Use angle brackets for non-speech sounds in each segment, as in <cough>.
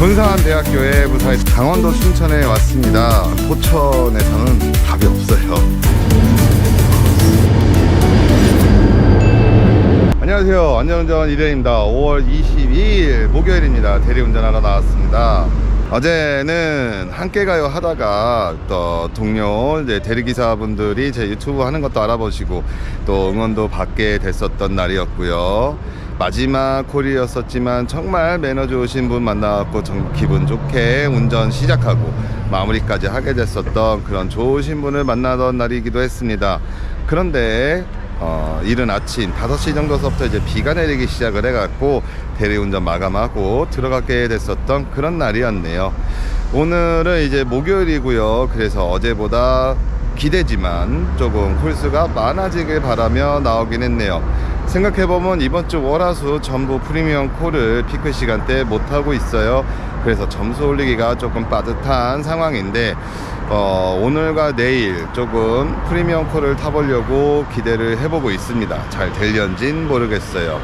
군사한대학교에 무사히 강원도 춘천에 왔습니다. 포천에서는 답이 없어요. 안녕하세요. 안전운전 1회입니다. 5월 22일 목요일입니다. 대리운전하러 나왔습니다. 어제는 함께 가요 하다가 또 동료 이제 대리기사분들이 제 유튜브 하는 것도 알아보시고 또 응원도 받게 됐었던 날이었고요. 마지막 콜이었었지만 정말 매너 좋으신 분 만나갖고 정- 기분 좋게 운전 시작하고 마무리까지 하게 됐었던 그런 좋으신 분을 만나던 날이기도 했습니다. 그런데 어, 이른 아침 5시 정도서부터 이제 비가 내리기 시작을 해갖고 대리운전 마감하고 들어가게 됐었던 그런 날이었네요. 오늘은 이제 목요일이고요. 그래서 어제보다 기대지만 조금 콜수가 많아지길 바라며 나오긴 했네요. 생각해보면 이번 주 월화수 전부 프리미엄 콜을 피크 시간대 못하고 있어요. 그래서 점수 올리기가 조금 빠듯한 상황인데 어, 오늘과 내일 조금 프리미엄 콜을 타보려고 기대를 해보고 있습니다. 잘 될련진 모르겠어요.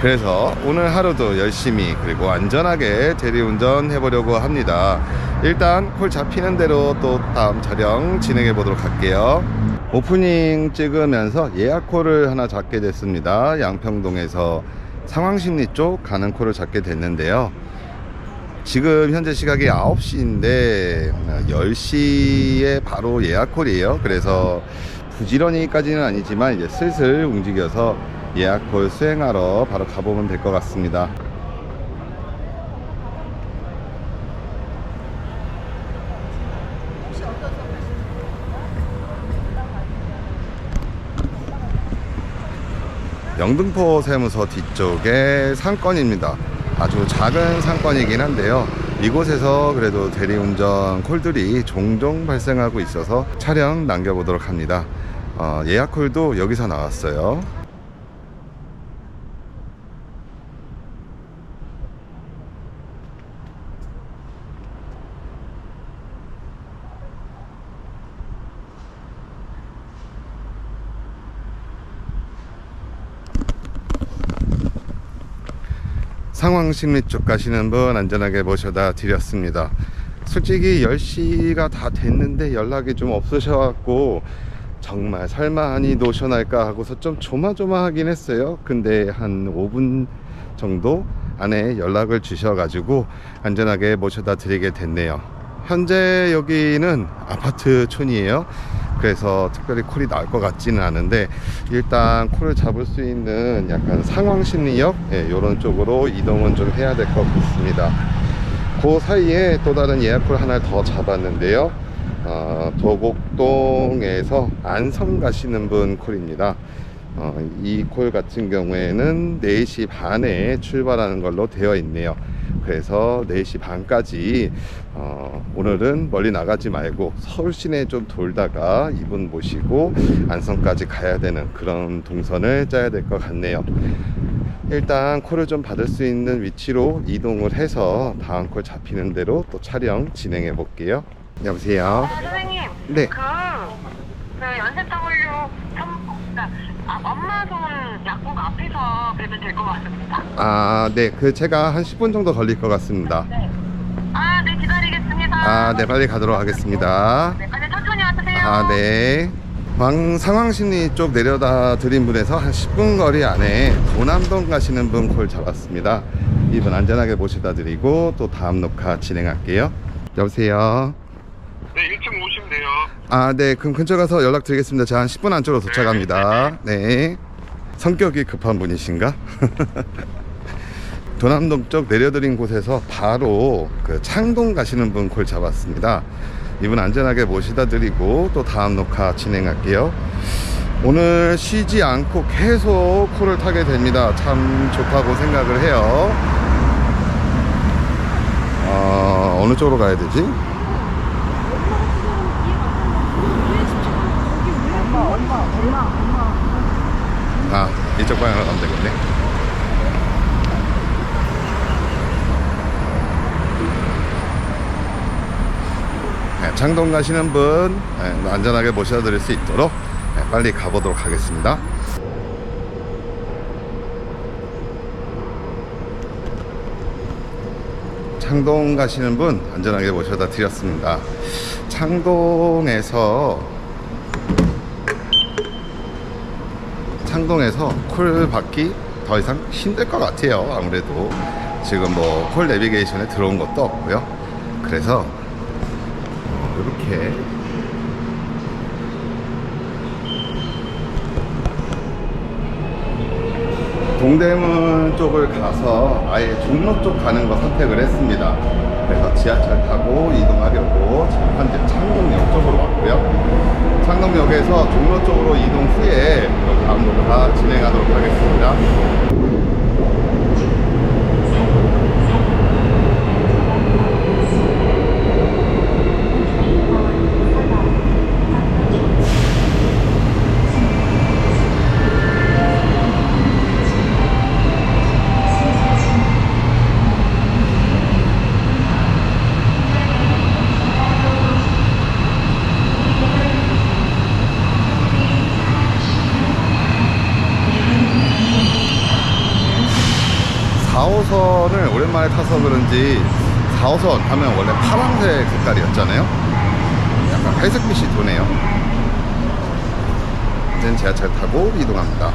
그래서 오늘 하루도 열심히 그리고 안전하게 대리운전 해보려고 합니다. 일단 콜 잡히는 대로 또 다음 촬영 진행해 보도록 할게요. 오프닝 찍으면서 예약 콜을 하나 잡게 됐습니다. 양평동에서 상황심리 쪽 가는 콜을 잡게 됐는데요. 지금 현재 시각이 9시인데 10시에 바로 예약 콜이에요. 그래서 부지런히까지는 아니지만 이제 슬슬 움직여서 예약 콜 수행하러 바로 가보면 될 것 같습니다. 영등포 세무서 뒤쪽에 상권입니다. 아주 작은 상권이긴 한데요. 이곳에서 그래도 대리운전 콜들이 종종 발생하고 있어서 촬영 남겨보도록 합니다. 어, 예약 콜도 여기서 나왔어요. 상황 심리 쪽 가시는 분 안전하게 모셔다 드렸습니다. 솔직히 10시가 다 됐는데 연락이 좀 없으셔갖고 정말 설마 하니 노션 할까 하고서 좀 조마조마하긴 했어요. 근데 한 5분 정도 안에 연락을 주셔가지고 안전하게 모셔다 드리게 됐네요. 현재 여기는 아파트 촌이에요. 그래서 특별히 콜이 나올 것 같지는 않은데 일단 콜을 잡을 수 있는 약간 상황 심리역 이런 쪽으로 이동은 좀 해야 될 것 같습니다. 그 사이에 또 다른 예약 콜 하나 더 잡았는데요. 어, 도곡동에서 안성 가시는 분 콜입니다. 어, 이콜 같은 경우에는 4시 반에 출발하는 걸로 되어 있네요. 그래서 4시 반까지 어, 오늘은 멀리 나가지 말고 서울 시내 좀 돌다가 이분 모시고 안성까지 가야 되는 그런 동선을 짜야 될 것 같네요. 일단 콜을 좀 받을 수 있는 위치로 이동을 해서 다음 콜 잡히는 대로 또 촬영 진행해 볼게요. 여보세요. 어, 선생님. 네. 그, 그 연세W 점, 그러니까, 아, 엄마손 뵈면 될 것 같습니다. 아, 네. 그 제가 한 10분 정도 걸릴 것 같습니다. 네. 아, 네, 기다리겠습니다. 아, 네. 빨리 가도록 하겠습니다. 네, 빨리 천천히 와주세요. 아, 네. 광 상황심리 쪽 내려다 드린 분에서 한 10분 거리 안에 도남동 가시는 분 콜 잡았습니다. 이분 안전하게 모셔다 드리고 또 다음 녹화 진행할게요. 여보세요. 네, 1층 오시면 돼요. 아, 네. 그럼 근처 가서 연락 드리겠습니다. 제가 한 10분 안쪽으로 도착합니다. 네. 성격이 급한 분이신가? 도남동 쪽 내려드린 곳에서 바로 그 창동 가시는 분 콜 잡았습니다. 이분 안전하게 모시다 드리고 또 다음 녹화 진행할게요. 오늘 쉬지 않고 계속 콜을 타게 됩니다. 참 좋다고 생각을 해요. 어, 어느 쪽으로 가야 되지? 아, 이쪽 방향으로 가면 되겠네. 네, 창동 가시는 분 네, 안전하게 모셔드릴 수 있도록 네, 빨리 가보도록 하겠습니다. 창동 가시는 분 안전하게 모셔다 드렸습니다. 창동에서 창동에서 콜 받기 더 이상 힘들 것 같아요. 아무래도 지금 뭐 콜 내비게이션에 들어온 것도 없고요. 그래서 이렇게 동대문 쪽을 가서 아예 종로 쪽 가는 거 선택을 했습니다. 그래서 지하철 타고 이동하려고 지금 현재 창동역 쪽으로 왔고요. 창동역에서 종로 쪽으로 이동 후에 또 다음 녹화 진행하도록 하겠습니다. 사호선을 오랜만에 타서 그런지 4호선 하면 원래 파란색 색깔이었잖아요. 약간 회색빛이 도네요. 이제 지하철 타고 이동합니다.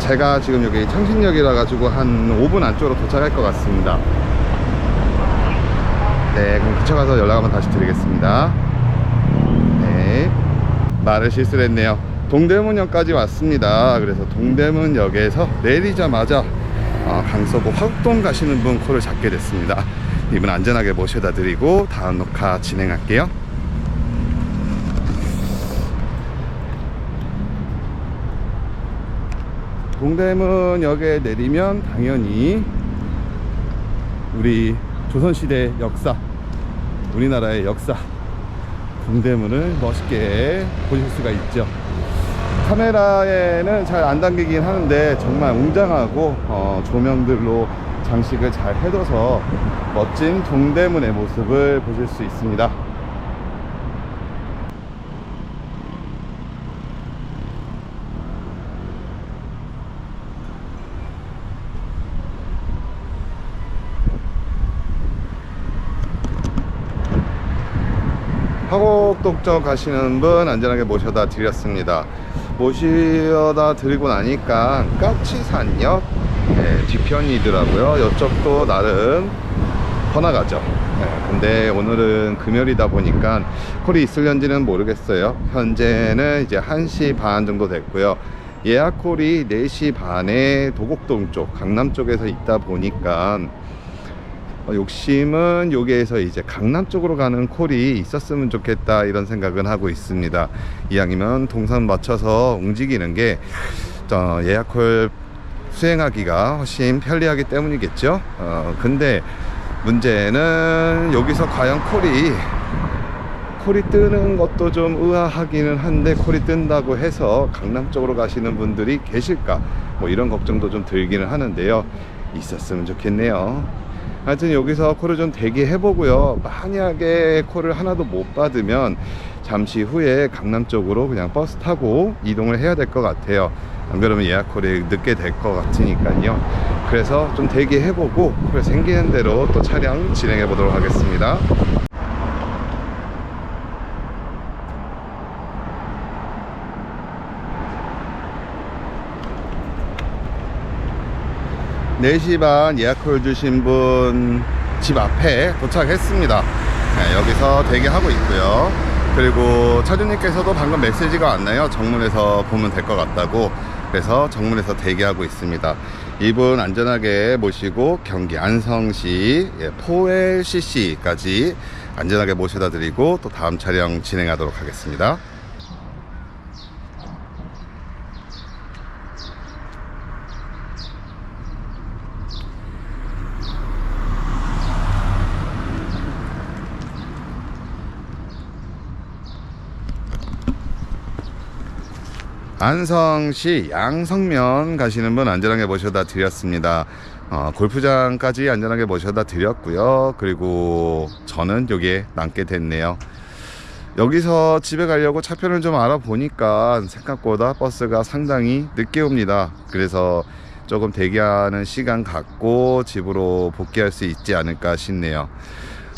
제가 지금 여기 창신역이라 가지고 한 5분 안쪽으로 도착할 것 같습니다. 네, 그럼 기차 가서 연락 한번 다시 드리겠습니다. 네. 말을 실수를 했네요. 동대문역까지 왔습니다. 그래서 동대문역에서 내리자마자 어, 강서구 화곡동 가시는 분 콜을 잡게 됐습니다. 이분 안전하게 모셔다 드리고 다음 녹화 진행할게요. 동대문역에 내리면 당연히 우리 조선시대 역사, 우리나라의 역사, 동대문을 멋있게 보실 수가 있죠. 카메라에는 잘 안 담기긴 하는데 정말 웅장하고 어, 조명들로 장식을 잘 해둬서 멋진 동대문의 모습을 보실 수 있습니다. 화곡동 쪽 가시는 분 안전하게 모셔다 드렸습니다. 모셔다 드리고 나니까 까치산역 네, 뒤편이더라고요. 이쪽도 나름 번화가죠. 네, 근데 오늘은 금요일이다 보니까 콜이 있을런지는 모르겠어요. 현재는 이제 1시 반 정도 됐고요. 예약 콜이 4시 반에 도곡동 쪽, 강남 쪽에서 있다 보니까 어, 욕심은 여기에서 이제 강남 쪽으로 가는 콜이 있었으면 좋겠다 이런 생각은 하고 있습니다. 이왕이면 동선 맞춰서 움직이는 게 어, 예약콜 수행하기가 훨씬 편리하기 때문이겠죠. 어, 근데 문제는 여기서 과연 콜이 콜이 뜨는 것도 좀 의아하기는 한데 콜이 뜬다고 해서 강남 쪽으로 가시는 분들이 계실까 뭐 이런 걱정도 좀 들기는 하는데요 있었으면 좋겠네요 하여튼 여기서 콜을 좀 대기해 보고요. 만약에 콜을 하나도 못 받으면 잠시 후에 강남 쪽으로 그냥 버스 타고 이동을 해야 될 것 같아요. 안 그러면 예약 콜이 늦게 될 것 같으니까요. 그래서 좀 대기해 보고 콜 생기는 대로 또 차량 진행해 보도록 하겠습니다 네시반 예약콜 주신 분 집 앞에 도착했습니다. 네, 여기서 대기하고 있고요. 그리고 차주님께서도 방금 메시지가 왔나요? 정문에서 보면 될 것 같다고. 그래서 정문에서 대기하고 있습니다. 이분 안전하게 모시고 경기 안성시 예, 포엘 CC까지 안전하게 모셔다 드리고 또 다음 촬영 진행하도록 하겠습니다. 안성시 양성면 가시는 분 안전하게 모셔다 드렸습니다. 어, 골프장까지 안전하게 모셔다 드렸고요. 그리고 저는 여기에 남게 됐네요. 여기서 집에 가려고 차편을 좀 알아보니까 생각보다 버스가 상당히 늦게 옵니다. 그래서 조금 대기하는 시간 갖고 집으로 복귀할 수 있지 않을까 싶네요.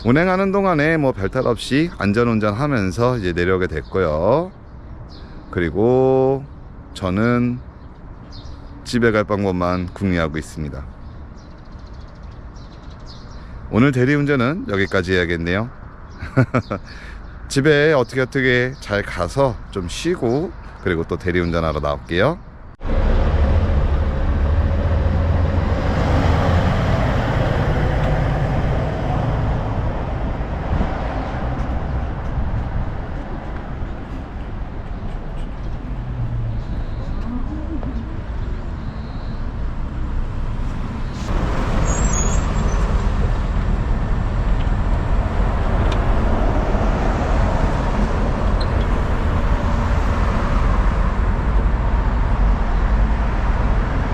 운행하는 동안에 뭐 별탈 없이 안전운전 하면서 이제 내려오게 됐고요. 그리고 저는 집에 갈 방법만 궁리하고 있습니다. 오늘 대리운전은 여기까지 해야겠네요. <laughs> 집에 어떻게 어떻게 잘 가서 좀 쉬고 그리고 또 대리운전하러 나올게요.